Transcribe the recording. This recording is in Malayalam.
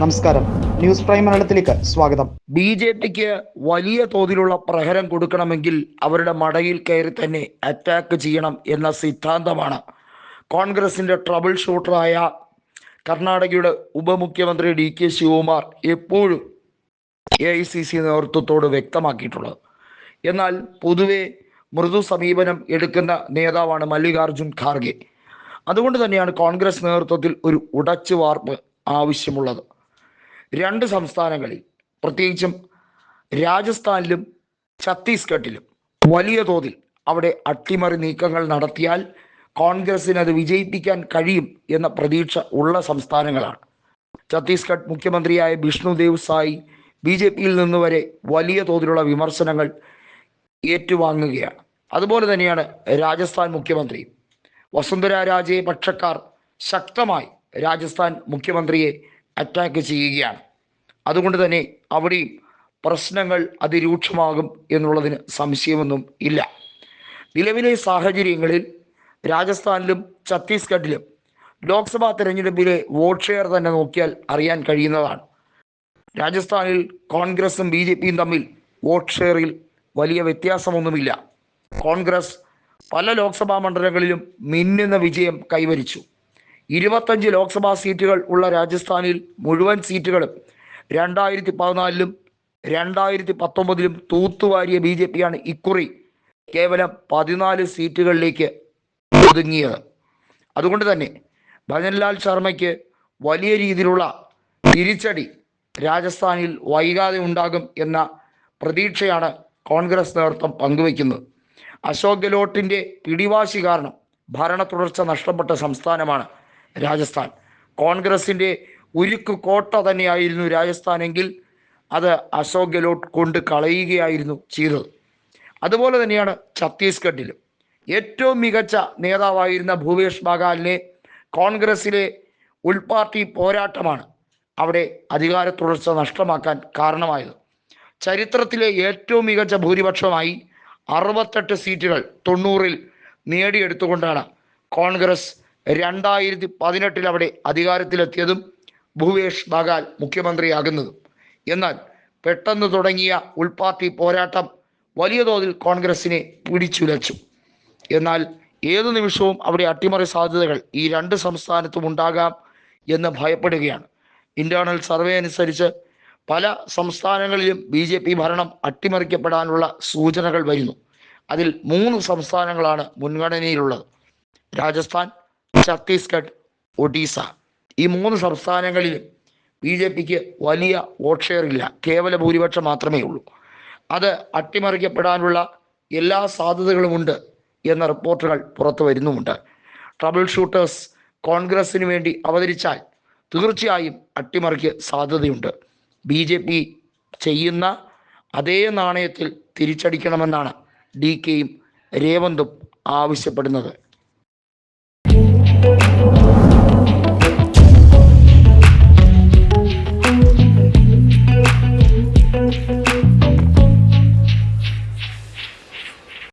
നമസ്കാരം. ന്യൂസ് പ്രൈം മലയാളത്തിലേക്ക് സ്വാഗതം. ബി ജെ പിക്ക് വലിയ തോതിലുള്ള പ്രഹരം കൊടുക്കണമെങ്കിൽ അവരുടെ മടയിൽ കയറി തന്നെ അറ്റാക്ക് ചെയ്യണം എന്ന സിദ്ധാന്തമാണ്. കോൺഗ്രസിന്റെ ട്രബിൾ ഷൂട്ടറായ കർണാടകയുടെ ഉപമുഖ്യമന്ത്രി ഡി കെ ശിവകുമാർ എപ്പോഴും എ ഐ സി സി നേതൃത്വത്തോട് വ്യക്തമാക്കിയിട്ടുള്ളത്. എന്നാൽ പൊതുവെ മൃദു സമീപനം എടുക്കുന്ന നേതാവാണ് മല്ലികാർജുൻ ഖാർഗെ. അതുകൊണ്ട് തന്നെയാണ് കോൺഗ്രസ് നേതൃത്വത്തിൽ ഒരു ഉടച്ചു വാർപ്പ് ആവശ്യമുള്ളത്. രണ്ട് സംസ്ഥാനങ്ങളിൽ പ്രത്യേകിച്ചും രാജസ്ഥാനിലും ഛത്തീസ്ഗഡിലും വലിയ തോതിൽ അവിടെ അട്ടിമറി നീക്കങ്ങൾ നടത്തിയാൽ കോൺഗ്രസിന് അത് വിജയിപ്പിക്കാൻ കഴിയും എന്ന പ്രതീക്ഷ ഉള്ള സംസ്ഥാനങ്ങളാണ്. ഛത്തീസ്ഗഡ് മുഖ്യമന്ത്രിയായ ബിഷ്ണുദേവ് സായി ബി ജെ പിയിൽ നിന്ന് വരെ വലിയ തോതിലുള്ള വിമർശനങ്ങൾ ഏറ്റുവാങ്ങുകയാണ്. അതുപോലെ തന്നെയാണ് രാജസ്ഥാൻ മുഖ്യമന്ത്രി. വസുന്ധര രാജയെ പക്ഷക്കാർ ശക്തമായി രാജസ്ഥാൻ മുഖ്യമന്ത്രിയെ അറ്റാക്ക് ചെയ്യുകയാണ്. അതുകൊണ്ട് തന്നെ അവിടെയും പ്രശ്നങ്ങൾ അതിരൂക്ഷമാകും എന്നുള്ളതിന് സംശയമൊന്നും ഇല്ല. നിലവിലെ സാഹചര്യങ്ങളിൽ രാജസ്ഥാനിലും ഛത്തീസ്ഗഡിലും ലോക്സഭാ തെരഞ്ഞെടുപ്പിലെ വോട്ട് ഷെയർ തന്നെ നോക്കിയാൽ അറിയാൻ കഴിയുന്നതാണ്. രാജസ്ഥാനിൽ കോൺഗ്രസും ബി ജെ പിയും തമ്മിൽ വോട്ട് ഷെയറിൽ വലിയ വ്യത്യാസമൊന്നുമില്ല. കോൺഗ്രസ് പല ലോക്സഭാ മണ്ഡലങ്ങളിലും മിന്നുന്ന വിജയം കൈവരിച്ചു. ഇരുപത്തഞ്ച് ലോക്സഭാ സീറ്റുകൾ ഉള്ള രാജസ്ഥാനിൽ മുഴുവൻ സീറ്റുകളും രണ്ടായിരത്തി പതിനാലിലും രണ്ടായിരത്തി പത്തൊമ്പതിലും തൂത്തുവാരിയ ബി ജെ പിയാണ് ഇക്കുറി കേവലം പതിനാല് സീറ്റുകളിലേക്ക് ഒതുങ്ങിയത്. അതുകൊണ്ട് തന്നെ ഭജൻലാൽ ശർമ്മയ്ക്ക് വലിയ രീതിയിലുള്ള തിരിച്ചടി രാജസ്ഥാനിൽ വൈകാതെ ഉണ്ടാകും എന്ന പ്രതീക്ഷയാണ് കോൺഗ്രസ് നേതൃത്വം പങ്കുവയ്ക്കുന്നത്. അശോക് ഗെലോട്ടിന്റെ പിടിവാശി കാരണം ഭരണ തുടർച്ച നഷ്ടപ്പെട്ട സംസ്ഥാനമാണ് രാജസ്ഥാൻ. കോൺഗ്രസിന്റെ ഉരുക്ക് കോട്ട തന്നെയായിരുന്നു രാജസ്ഥാനെങ്കിൽ അത് അശോക് ഗെലോട്ട് കൊണ്ട് കളയുകയായിരുന്നു ചെയ്തത്. അതുപോലെ തന്നെയാണ് ഛത്തീസ്ഗഡിലും. ഏറ്റവും മികച്ച നേതാവായിരുന്ന ഭൂപേഷ് ബാഗാലിനെ കോൺഗ്രസിലെ ഉൾപാർട്ടി പോരാട്ടമാണ് അവിടെ അധികാര തുടർച്ച നഷ്ടമാക്കാൻ കാരണമായത്. ചരിത്രത്തിലെ ഏറ്റവും മികച്ച ഭൂരിപക്ഷമായി അറുപത്തെട്ട് സീറ്റുകൾ തൊണ്ണൂറിൽ നേടിയെടുത്തുകൊണ്ടാണ് കോൺഗ്രസ് രണ്ടായിരത്തി പതിനെട്ടിൽ അവിടെ അധികാരത്തിലെത്തിയതും ഭൂവേഷ് ബഗാൽ മുഖ്യമന്ത്രിയാകുന്നതും. എന്നാൽ പെട്ടെന്ന് തുടങ്ങിയ ഉൾപാർട്ടി പോരാട്ടം വലിയ തോതിൽ കോൺഗ്രസിനെ പിടിച്ചുലച്ചു. എന്നാൽ ഏതു നിമിഷവും അവിടെ അട്ടിമറി സാധ്യതകൾ ഈ രണ്ട് സംസ്ഥാനത്തും ഉണ്ടാകാം എന്ന് ഭയപ്പെടുകയാണ്. ഇന്റേണൽ സർവേ അനുസരിച്ച് പല സംസ്ഥാനങ്ങളിലും ബി ജെ പി ഭരണം അട്ടിമറിക്കപ്പെടാനുള്ള സൂചനകൾ വരുന്നു. അതിൽ മൂന്ന് സംസ്ഥാനങ്ങളാണ് മുൻഗണനയിലുള്ളത്. രാജസ്ഥാൻ ഛത്തീസ്ഗഡ് ഒഡീസ. ഈ മൂന്ന് സംസ്ഥാനങ്ങളിലും ബി ജെ പിക്ക് വലിയ വോട്ട് ഷെയർ ഇല്ല കേവല ഭൂരിപക്ഷം മാത്രമേ ഉള്ളൂ. അത് അട്ടിമറിക്കപ്പെടാനുള്ള എല്ലാ സാധ്യതകളുമുണ്ട് എന്ന റിപ്പോർട്ടുകൾ പുറത്തു വരുന്നുമുണ്ട്. ട്രബിൾ ഷൂട്ടേഴ്സ് കോൺഗ്രസിന് വേണ്ടി അവതരിച്ചാൽ തീർച്ചയായും അട്ടിമറിക്ക് സാധ്യതയുണ്ട്. ബി ജെ പി ചെയ്യുന്ന അതേ നാണയത്തിൽ തിരിച്ചടിക്കണമെന്നാണ് ഡി കെയും രേവന്തും ആവശ്യപ്പെടുന്നത്.